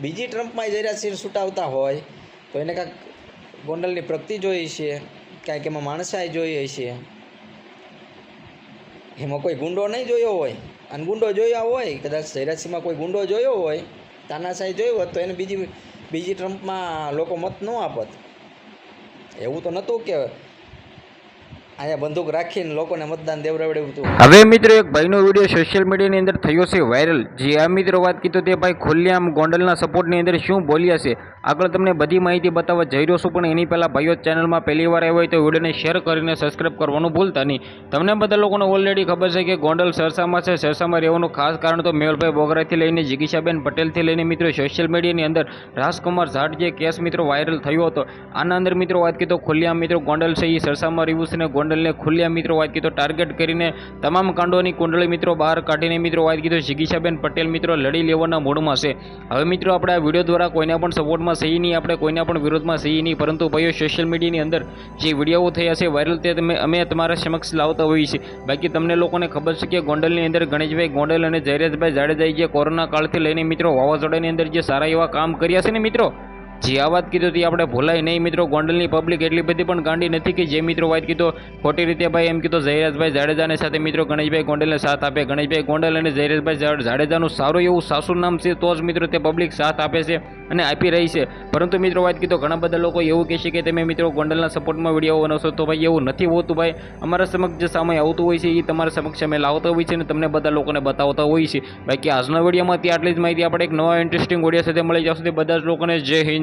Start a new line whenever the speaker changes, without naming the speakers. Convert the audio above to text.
બીજી ટ્રમ્પમાં જરા સીર છૂટાવતા હોય, તો એને કાંઈક ગોંડલની પ્રગતિ જોઈએ છે કાંઈક એમાં માણસાઈ જોઈએ છે એમાં કોઈ ગુંડો નહીં જોયો હોય. અને ગુંડો જોયા હોય, કદાચ જયરાજસિંહમાં કોઈ ગુંડો જોયો હોય, તાનાશાહી જોયો હોત તો એને બીજી બીજી ટ્રમ્પમાં લોકો મત ન આપત. એવું તો નહોતું કે અહીંયા બંદૂક રાખીને લોકોને મતદાન દેવડાવડ્યું હતું.
હવે મિત્રો એક ભાઈનો વીડિયો સોશિયલ મીડિયાની અંદર થયો છે વાયરલ જે આ મિત્રો વાત કીધો તે ભાઈ ખુલ્લેઆમ ગોંડલના સપોર્ટની અંદર શું બોલ્યા છે? આગળ તમને બધી માહિતી બતાવવા જઈ રહ્યો છું, પણ એની પહેલાં ભાઈઓ ચેનલમાં પહેલી વાર આવ્યો હોય તો વિડીયોને શેર કરીને સબસ્ક્રાઇબ કરવાનું ભૂલતા નહીં. તમને બધા લોકોને ઓલરેડી ખબર છે કે ગોંડલ સરસામાં છે, સરસામાં રહેવાનું ખાસ કારણ તો મેહુલભાઈ બોગરાથી લઈને જિગીશાબેન પટેલથી લઈને મિત્રો સોશિયલ મીડિયાની અંદર રાજકુમાર ઝાટ જે કેસ મિત્રો વાયરલ થયો હતો. આના અંદર મિત્રો વાત કીધો, ખુલ્લેઆમ મિત્રો ગોંડલ છે એ સરસામાં રહ્યું છે અને ગોંડલને ખુલ્લેઆમ મિત્રો વાત કીધો ટાર્ગેટ કરીને તમામ કાંડોની કુંડળી મિત્રો બહાર કાઢીને મિત્રો વાત કીધો જિગીશાબેન પટેલ મિત્રો લડી લેવાના મૂડમાં છે. હવે મિત્રો આપણે આ વીડિયો દ્વારા કોઈના પણ સપોર્ટમાં સહી નહીં, આપણે કોઈના પણ વિરોધમાં સહી નહીં, પરંતુ ભાઈઓ સોશિયલ મીડિયાની અંદર જે વીડિયો થયા છે વાયરલ તે અમે તમારા સમક્ષ લાવતા હોઈએ છીએ. બાકી તમને લોકોને ખબર છે કે ગોંડલની અંદર ગણેશભાઈ ગોંડલ અને જયરાજભાઈ જાડેજાએ જે કોરોના કાળથી લઈને મિત્રો વાવાઝોડાની અંદર જે સારા એવા કામ કર્યા છે ને મિત્રો? જે આ વાત કીધું તે આપણે ભૂલાય નહીં મિત્રો, ગોંડલની પબ્લિક એટલી બધી પણ ગાંડી નથી કે જે મિત્રો વાત કીધો, ખોટી રીતે ભાઈ એમ કીધો, જયરાજભાઈ જાડેજાને સાથે મિત્રો ગણેશભાઈ ગોંડલને સાથ આપે, ગણેશભાઈ ગોંડલ અને જયરાજભાઈ જાડ- જાડેજાનું સારું એવું સાસુ નામ છે, તો જ મિત્રો તે પબ્લિક સાથ આપે છે અને આપી રહી છે. પરંતુ મિત્રો વાત કીધો, ઘણા બધા લોકો એવું કહે છે કે તમે મિત્રો ગોંડલના સપોર્ટમાં વીડિયો બનાવશો તો ભાઈ એવું નથી હોતું ભાઈ. અમારા સમક્ષ જે સામે આવતું હોય છે એ તમારા સમક્ષ અમે લાવતા હોય છે અને તમને બધા લોકોને બતાવતા હોય છે બાકી આજના વિડીયોમાં ત્યાં આટલી જ માહિતી. આપણે એક નવા ઇન્ટરેસ્ટિંગ વીડિયો સાથે મળી. જશે બધા જ લોકોને જય હિન્દ.